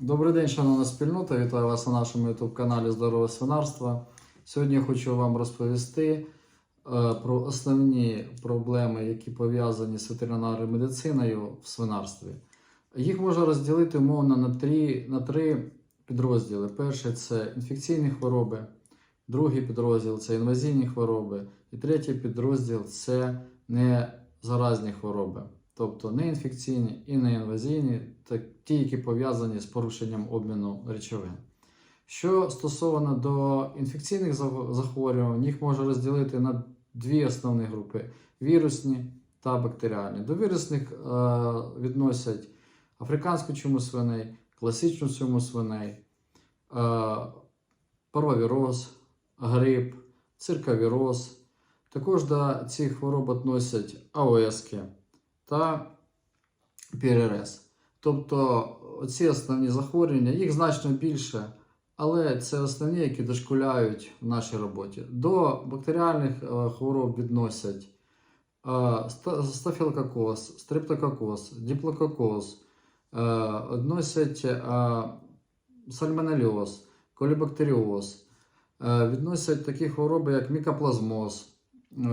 Добрий день, шановна спільнота. Вітаю вас на нашому youtube каналі Здорове свинарство. Сьогодні я хочу вам розповісти е, про основні проблеми, які пов'язані з ветеринарною медициною в свинарстві. Їх можна розділити умовно на три, на три підрозділи. Перший це інфекційні хвороби, другий підрозділ це інвазійні хвороби, і третій підрозділ це незаразні хвороби. Тобто не інфекційні і не інвазійні, та ті, які пов'язані з порушенням обміну речовин. Що стосовно до інфекційних захворювань, їх можна розділити на дві основні групи: вірусні та бактеріальні. До вірусних е, відносять африканську чуму свиней, класичну чуму свиней, е, парвовіроз, грип, цирковіроз. Також до цих хвороб відносять АОСки та ПРРС. Тобто ці основні захворювання, їх значно більше, але це основні, які дошкуляють в нашій роботі. До бактеріальних е, хвороб відносять е, ста- стафілококоз, стрептококоз, діплококоз, е, відносять сальмонельоз, колібактеріоз, відносять такі хвороби, як мікоплазмоз, е,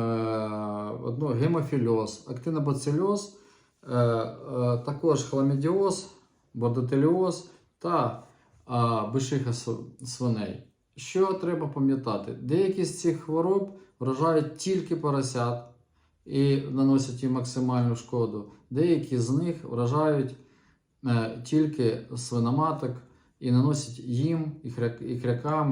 одно- гемофільоз, актинобацильоз, е, е, також хламідіоз, бордотеліоз та бишиха свиней. Що треба пам'ятати? Деякі з цих хвороб вражають тільки поросят і наносять їм максимальну шкоду. Деякі з них вражають тільки свиноматок і наносять їм, і, хря,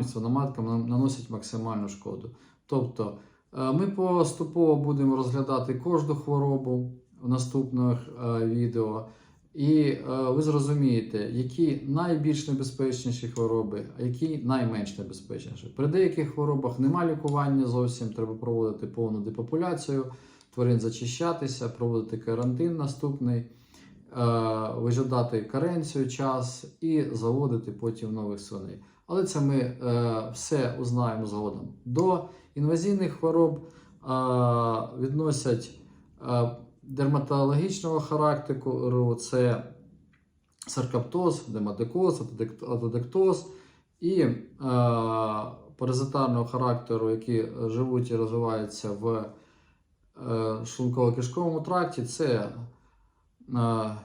і свиноматкам наносять максимальну шкоду. Тобто ми поступово будемо розглядати кожну хворобу в наступних е, відео. І е, ви зрозумієте, які найбільш небезпечніші хвороби, а які найменш небезпечніші. При деяких хворобах немає лікування зовсім, треба проводити повну депопуляцію, тварин зачищатися, проводити карантин наступний, е, вижидати каренцію час і заводити потім нових свиней. Але це ми е, все узнаємо згодом. До інвазійних хвороб е, відносять е, дерматологічного характеру, це саркаптоз, дематикоз, атодектоз і е, паразитарного характеру, які живуть і розвиваються в е, шлунково-кишковому тракті, це е,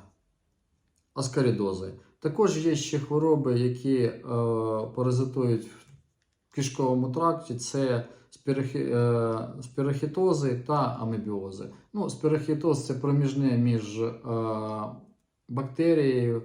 аскарідози. Також є ще хвороби, які е, паразитують в кишковому тракті, це спірохі, е, спірохітози та амебіози. Ну, спірохітоз це проміжне між е, бактерією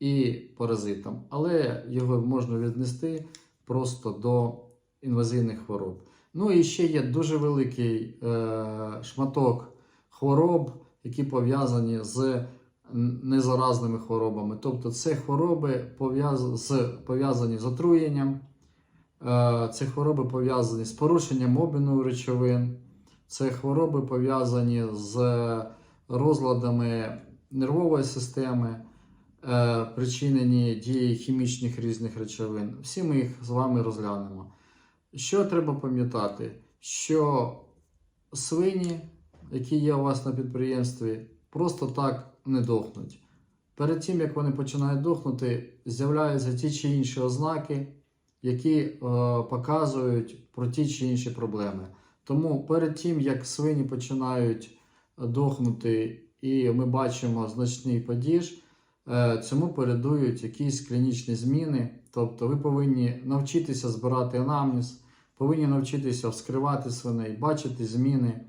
і паразитом, але його можна віднести просто до інвазивних хвороб. Ну і ще є дуже великий е, шматок хвороб, які пов'язані з незаразними хворобами. Тобто це хвороби пов'язані з отруєнням. Е, Це хвороби пов'язані з порушенням обміну речовин, це хвороби пов'язані з розладами нервової системи, е, причинені дією хімічних різних речовин. Всі ми їх з вами розглянемо. Що треба пам'ятати? Що свині, які є у вас на підприємстві, просто так не дохнуть. Перед тим, як вони починають дохнути, з'являються ті чи інші ознаки, які е, показують про ті чи інші проблеми. Тому перед тим, як свині починають дохнути, і ми бачимо значний падіж, е, цьому передують якісь клінічні зміни. Тобто ви повинні навчитися збирати анамнез, повинні навчитися вскривати свиней, бачити зміни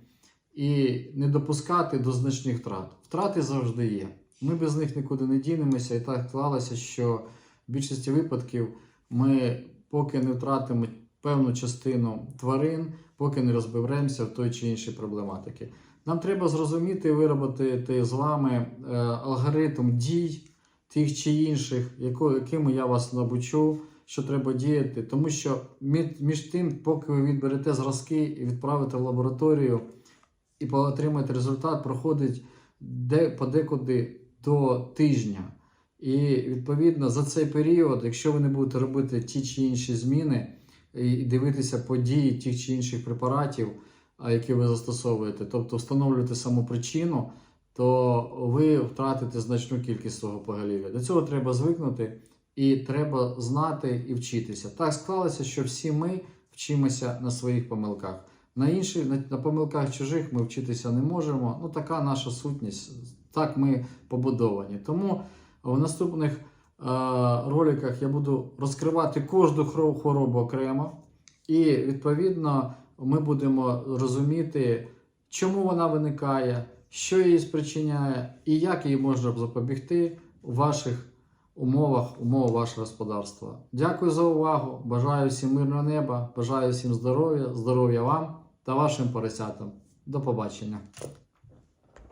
і не допускати до значних втрат. Втрати завжди є. Ми без них нікуди не дінемося, і так склалося, що в більшості випадків ми поки не втратимо певну частину тварин, поки не розберемося в той чи іншій проблематики. Нам треба зрозуміти і виробити з вами е, алгоритм дій тих чи інших, якими я вас навчу, що треба діяти. Тому що мі- між тим, поки ви відберете зразки і відправите в лабораторію і отримаєте результат, проходить де, подекуди до тижня. І відповідно за цей період, якщо ви не будете робити ті чи інші зміни і і дивитися події тих чи інших препаратів, які ви застосовуєте, тобто встановлювати саму причину, то ви втратите значну кількість свого поголів'я. До цього треба звикнути і треба знати і вчитися. Так склалося, що всі ми вчимося на своїх помилках. На інших, на, помилках чужих ми вчитися не можемо. Ну, така наша сутність. Так ми побудовані. Тому в наступних е, роликах я буду розкривати кожну хворобу окремо, і відповідно ми будемо розуміти, чому вона виникає, що її спричиняє, і як її можна запобігти у ваших умовах, умовах вашого господарства. Дякую за увагу. Бажаю всім мирного неба, бажаю всім здоров'я, здоров'я вам та вашим поросятам. До побачення.